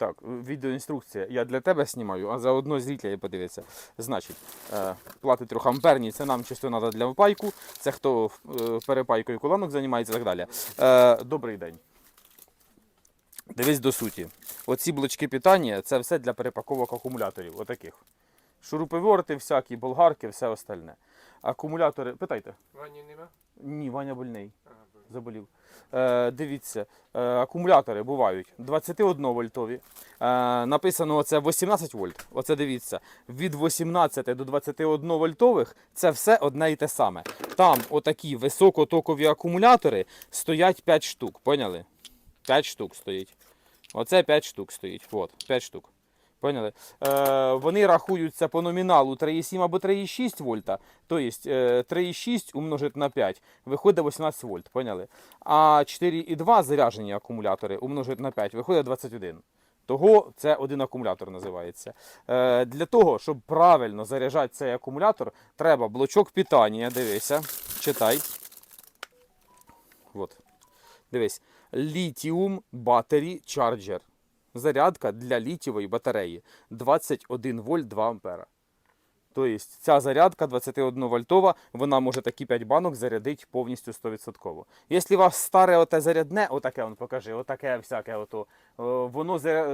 Так, відеоінструкція. Я для тебе знімаю, а заодно зрителі подивиться. Значить, е, плати трьохамперні, це нам чисто треба для впайку, це хто е, перепайкою колонок займається і так далі. Е, добрий день. Дивись до суті. Оці блочки питання це все для перепаковок акумуляторів. Отаких. Шуруповерти всякі, болгарки, все остальне. Акумулятори. Питайте. Вані нема? Ні, Ваня больний. Ага, Заболів. Е, дивіться, е, акумулятори бувають 21 вольтові. Е, написано оце 18 вольт. Оце дивіться. Від 18 до 21 вольтових це все одне і те саме. Там отакі високотокові акумулятори стоять 5 штук. Поняли? 5 штук стоїть. Оце 5 штук стоїть. От, 5 штук. Поняли? Е, вони рахуються по номіналу 3,7 або 3,6 вольта. Тобто е, 3,6 умножити на 5 виходить 18 вольт. Поняли? А 4,2 заряджені акумулятори умножити на 5 виходить 21. Того це один акумулятор називається. Е, для того, щоб правильно заряджати цей акумулятор, треба блочок питання. Дивися, читай. От. Дивись. Lithium Battery Charger. Зарядка для літієвої батареї 21 вольт 2 ампера. Тобто ця зарядка 21 вольтова, вона може такі 5 банок зарядити повністю 100%. Якщо у вас старе оте зарядне, отаке он покажи, отаке всяке, ото, е, воно е,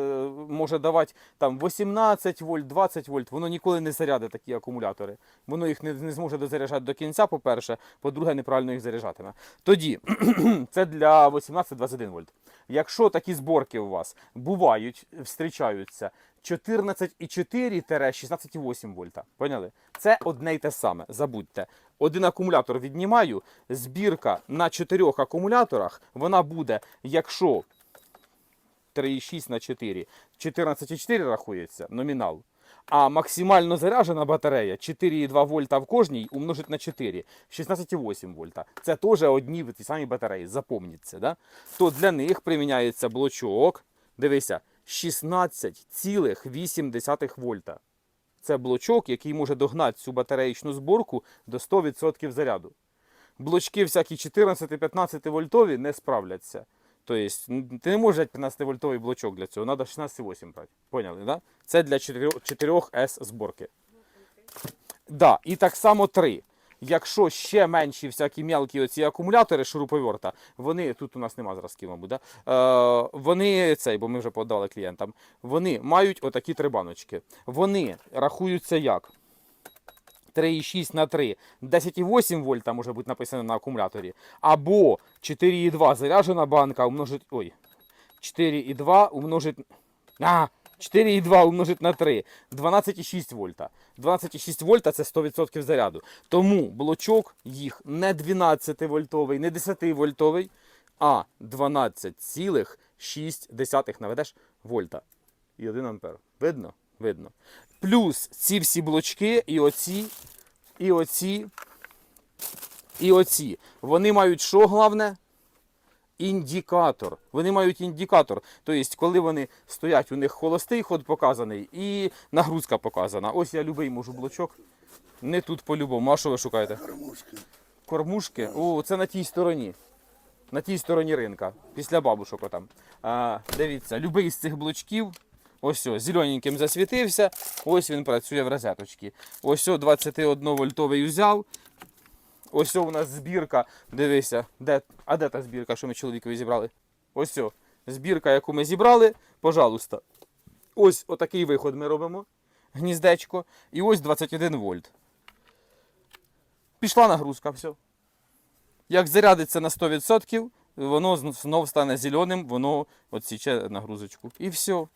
може давати там 18 вольт, 20 вольт, воно ніколи не зарядить такі акумулятори. Воно їх не, не зможе дозаряджати до кінця, по-перше, по-друге, неправильно їх заряджатиме. Тоді це для 18-21 вольт. Якщо такі зборки у вас бувають, зустрічаються 14,4-16,8 вольта. Поняли? Це одне й те саме. Забудьте. Один акумулятор віднімаю. Збірка на чотирьох акумуляторах вона буде, якщо 3,6 на 4, 14,4 рахується номінал. А максимально заряджена батарея 4,2 вольта в кожній умножить на 4, 16,8 вольта. Це теж одні ті самі батареї, запомніть це. Да? То для них приміняється блочок, дивися, 16,8 вольта. Це блочок, який може догнати цю батареїчну зборку до 100% заряду. Блочки всякі 14-15 вольтові не справляться. Тобто, ти не можеш взяти 15 вольтовий блочок для цього, треба 16,8 брати. Поняли, да? Це для 4 с зборки. Да, і так само 3. Якщо ще менші всякі мелкі оці акумулятори шуруповерта, вони тут у нас нема зразків, мабуть, да? е, вони цей, бо ми вже подали клієнтам, вони мають отакі три баночки. Вони рахуються як? 3,6 на 3, 10,8 вольта може бути написано на акумуляторі. Або 4,2 заряджена банка умножить. Ой. 4,2 умножить. А, 4,2 умножить на 3. 12,6 вольта. 12,6 вольта це 100% заряду. Тому блочок їх не 12 вольтовий, не 10 вольтовий, а 12,6 наведеш вольта. І 1 ампер. Видно? Видно. Плюс ці всі блочки і оці, і оці, і оці. Вони мають що головне? Індикатор. Вони мають індикатор. Тобто, коли вони стоять, у них холостий ход показаний і нагрузка показана. Ось я любий можу блочок. Не тут по-любому. А що ви шукаєте? Кормушки. Кормушки. О, це на тій стороні. На тій стороні ринка. Після бабушок отам. А, дивіться, любий з цих блочків. Ось о, зелененьким засвітився. Ось він працює в розеточці. Ось о, 21 вольтовий взяв. Ось у нас збірка. Дивися, де, а де та збірка, що ми чоловікові зібрали? Ось о, збірка, яку ми зібрали, пожалуйста. Ось отакий виход ми робимо. Гніздечко. І ось 21 вольт. Пішла нагрузка, все. Як зарядиться на 100%, воно зн- знов стане зеленим, воно відсіче нагрузочку. І все.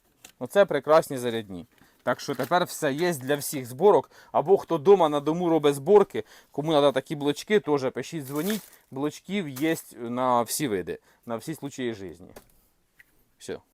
Оце прекрасні зарядні. Так що тепер все є для всіх зборок. Або хто вдома на дому робить зборки, кому треба такі блочки, теж пишіть, дзвоніть. Блочків є на всі види, на всі случаї житті. Все.